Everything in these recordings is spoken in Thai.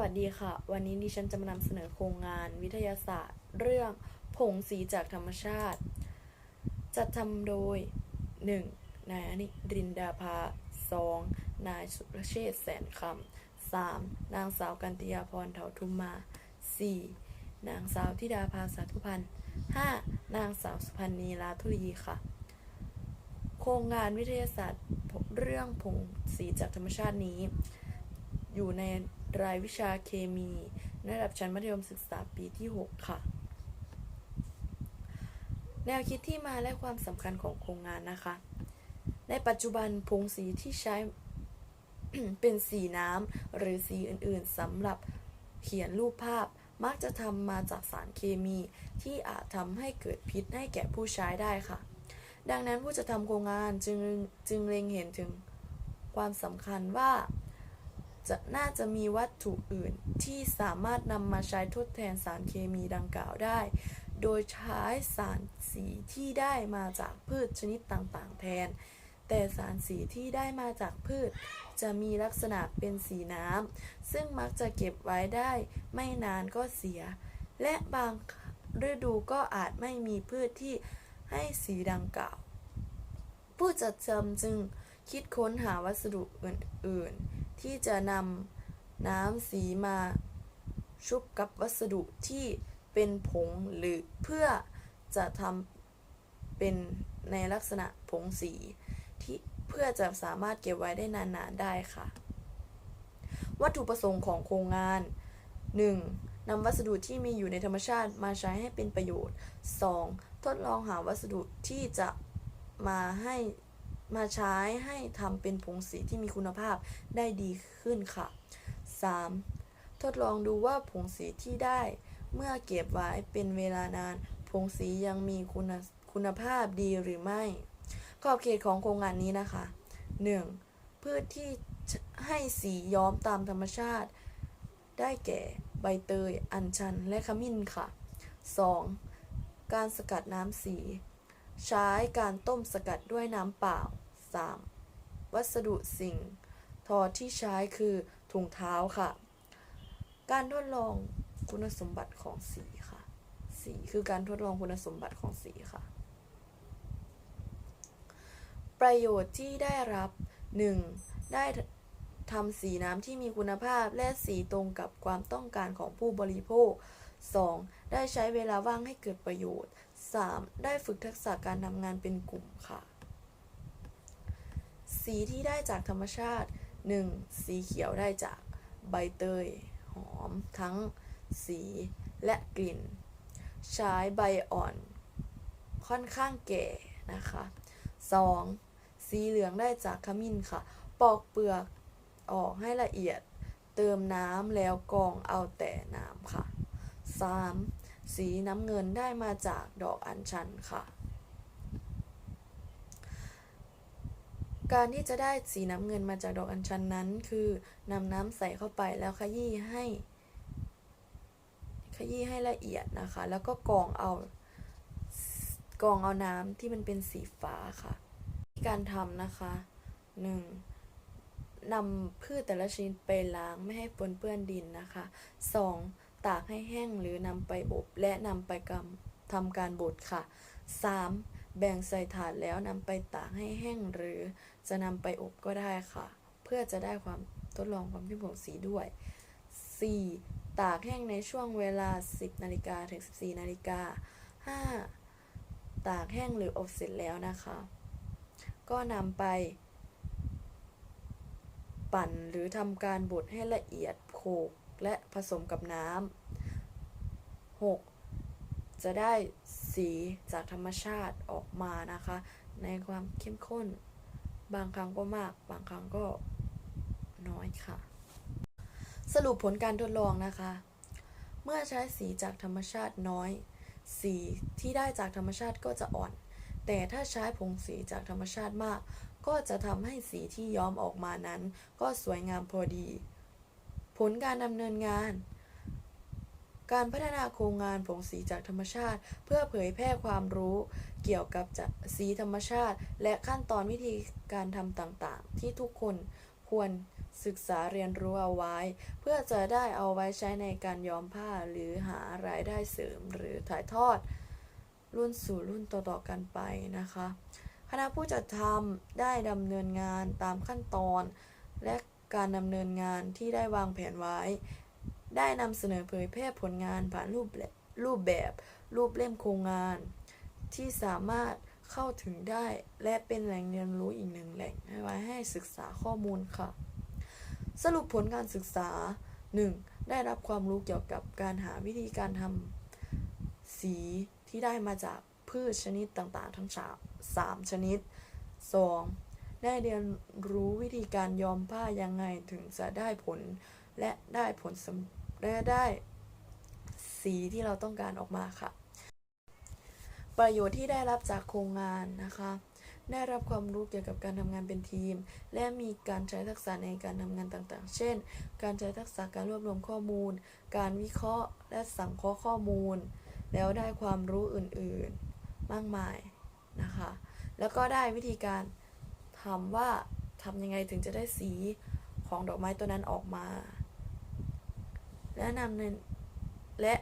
วัสดีค่ะ วันนี้ดิฉันจะมานำเสนอโครงงานวิทยาศาสตร์ เรื่องผงสีจากธรรมชาติ จัดทำโดย 1. นายอนิรินดาภา 2. นายสุรเชษแสนคำ 3. นางสาวกันติยาพรเถาทุมมา 4. นางสาวธิดาภาสาธุพันธ์ 5. นางสาวสุพันธ์นีลาธุรีค่ะ โครงงานวิทยาศาสตร์เรื่องผงสีจากธรรมชาตินี้ อยู่ใน รายวิชาเคมีในระดับชั้นมัธยมศึกษาปีที่ 6 ค่ะ แนวคิดที่มาและความสำคัญของโครงงานนะคะ ในปัจจุบันผงสีที่ใช้เป็นสีน้ำหรือสีอื่นๆสำหรับเขียนรูปภาพมักจะทำมาจากสารเคมีที่อาจทำให้เกิดพิษให้แก่ผู้ใช้ได้ค่ะ ดังนั้นผู้จะทำโครงงานจึงจึงเล็งเห็นถึงความสำคัญว่า จะน่าจะมีวัตถุอื่นที่สามารถนำมาใช้ทดแทนสารเคมีดังกล่าวได้ โดยใช้สารสีที่ได้มาจากพืชชนิดต่างๆ แทน แต่สารสีที่ได้มาจากพืช จะมีลักษณะเป็นสีน้ำ ซึ่งมักจะเก็บไว้ได้ไม่นานก็เสีย และบางฤดูก็อาจไม่มีพืชที่ให้สีดังกล่าว ผู้จัดทำจึงคิดค้นหาวัสดุอื่นๆ ที่จะนำน้ำสีมาชุบกับวัสดุที่เป็นผงหรือเพื่อจะทำเป็นในลักษณะผงสีที่เพื่อจะสามารถเก็บไว้ได้นานๆได้ค่ะ วัตถุประสงค์ของโครงงาน 1. นำวัสดุที่มีอยู่ในธรรมชาติมาใช้ให้เป็นประโยชน์ 2. ทดลองหาวัสดุที่จะมาให้ มาใช้ให้ทำเป็นผงสีที่มีคุณภาพได้ดีขึ้นค่ะ 3. ทดลองดูว่าผงสีที่ได้เมื่อเก็บไว้เป็นเวลานาน ผงสียังมีคุณคุณภาพดีหรือไม่ขอบเขตของโครงงานนี้นะคะ 1. พืชที่ให้สีย้อมตามธรรมชาติ ได้แก่ใบเตย อัญชัน และขมิ้นค่ะ 2. การสกัดน้ำสี ใช้การต้มสกัดด้วยน้ำเปล่า 3. วัสดุสิ่ง ทอที่ใช้คือถุงเท้าค่ะ การทดลองคุณสมบัติของสีค่ะ สีคือการทดลองคุณสมบัติของสีค่ะ ประโยชน์ที่ได้รับ 1. ได้ทำสีน้ำที่มีคุณภาพและสีตรงกับความต้องการของผู้บริโภค 2. ได้ใช้เวลาว่างให้เกิดประโยชน์ 3. ได้ฝึกทักษะการทำงานเป็นกลุ่มค่ะ สีที่ได้จากธรรมชาติ 1. สีเขียวได้จากใบเตย หอม ทั้งสีและกลิ่น ใช้ใบอ่อน ค่อนข้างแก่นะคะ 2. สีเหลืองได้จากขมิ้นค่ะ ปอกเปลือกออกให้ละเอียด เติมน้ำแล้วกรองเอาแต่น้ำค่ะ 3. สีน้ำเงินได้มาจากดอกอัญชันค่ะ การที่จะได้สีน้ำเงินมาจากดอกอัญชันนั้น คือนำน้ำใส่เข้าไปแล้วขยี้ให้ ขยี้ให้ละเอียดนะคะ แล้วก็กรองเอากรองเอาน้ำที่มันเป็นสีฟ้าค่ะ การทำนะคะ 1. นำพืชแต่ละชนิดไปล้างไม่ให้ปนเปื้อนดินนะคะ 2. ตากให้แห้งหรือนำไปอบและนำไปกำทำการบดค่ะ 3. แบ่งใส่ถาดแล้วนำไปตากให้แห้งหรือจะนำไปอบก็ได้ค่ะ เพื่อจะได้ความทดลองความเข้มข้นของสีด้วย 4. ตากแห้งในช่วงเวลา 10นาฬิกาถึง 14นาฬิกา 5. ตากแห้งหรืออบเสร็จแล้วนะคะ ก็นำไป ปั่นหรือทำการบดให้ละเอียดโขก และผสมกับน้ำ 6. จะได้สีจากธรรมชาติออกมานะคะ ในความเข้มข้น บางครั้งก็มาก บางครั้งก็น้อยค่ะ สรุปผลการทดลองนะคะ เมื่อใช้สีจากธรรมชาติน้อย สีที่ได้จากธรรมชาติก็จะอ่อน แต่ถ้าใช้ผงสีจากธรรมชาติมาก ก็จะทำให้สีที่ย้อมออกมานั้น ก็สวยงามพอดี ผลการดำเนินงาน การพัฒนาโครงงานผงสีจากธรรมชาติ เพื่อเผยแพร่ความรู้เกี่ยวกับสีธรรมชาติ และขั้นตอนวิธีการทำต่างๆ ที่ทุกคนควรศึกษาเรียนรู้เอาไว้ เพื่อจะได้เอาไว้ใช้ในการย้อมผ้าหรือหารายได้เสริมหรือถ่ายทอด รุ่นสู่รุ่นต่อๆกันไปนะคะ คณะผู้จัดทำได้ดำเนินงานตามขั้นตอนและ การดำเนินงานที่ได้วางแผนไว้ ได้นำเสนอเผยแพร่ผลงานผ่านรูปแบบรูปแบบ รูปเล่มโครงงาน ที่สามารถเข้าถึงได้และเป็นแหล่งเรียนรู้อีกหนึ่งแหล่งให้ไว้ให้ศึกษาข้อมูลค่ะ สรุปผลการศึกษา 1. ได้รับความรู้เกี่ยวกับการหาวิธีการทำสีที่ได้มาจากพืชชนิดต่างๆ ทั้งสามสามชนิด 2. ได้เรียนรู้วิธีการย้อมผ้ายังไงถึงจะได้ผล และได้ผลสำและได้สีที่เราต้องการออกมาค่ะ ประโยชน์ที่ได้รับจากโครงงานนะคะ ได้รับความรู้เกี่ยวกับการทำงานเป็นทีม และมีการใช้ทักษะในการทำงานต่างๆ เช่น การใช้ทักษะการรวบรวมข้อมูล การวิเคราะห์ และสังเคราะห์ข้อมูล แล้วได้ความรู้อื่นๆ มากมายนะคะ แล้วก็ได้วิธีการ ทำว่าทำยังไงถึงจะได้สีของดอกไม้ตัวนั้นออกมา และนำในและ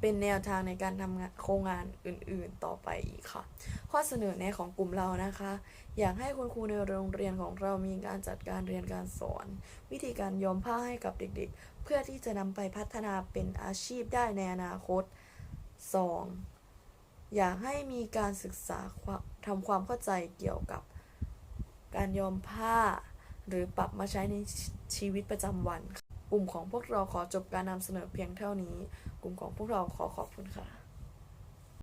เป็นแนวทางในการทำงานโครงงานอื่นๆต่อไปอีกค่ะ ข้อเสนอแนะของกลุ่มเรานะคะ อยากให้คุณครูในโรงเรียนของเรามีการจัดการเรียนการสอน วิธีการย้อมผ้าให้กับเด็กๆ เพื่อที่จะนำไปพัฒนาเป็นอาชีพได้ในอนาคต 2. อยากให้มีการศึกษาความทำความเข้าใจเกี่ยวกับ การยอมผ้า หรือปรับมาใช้ในชีวิตประจำวัน กลุ่มของพวกเราขอจบการนำเสนอเพียงเท่านี้ กลุ่มของพวกเราขอขอบคุณค่ะ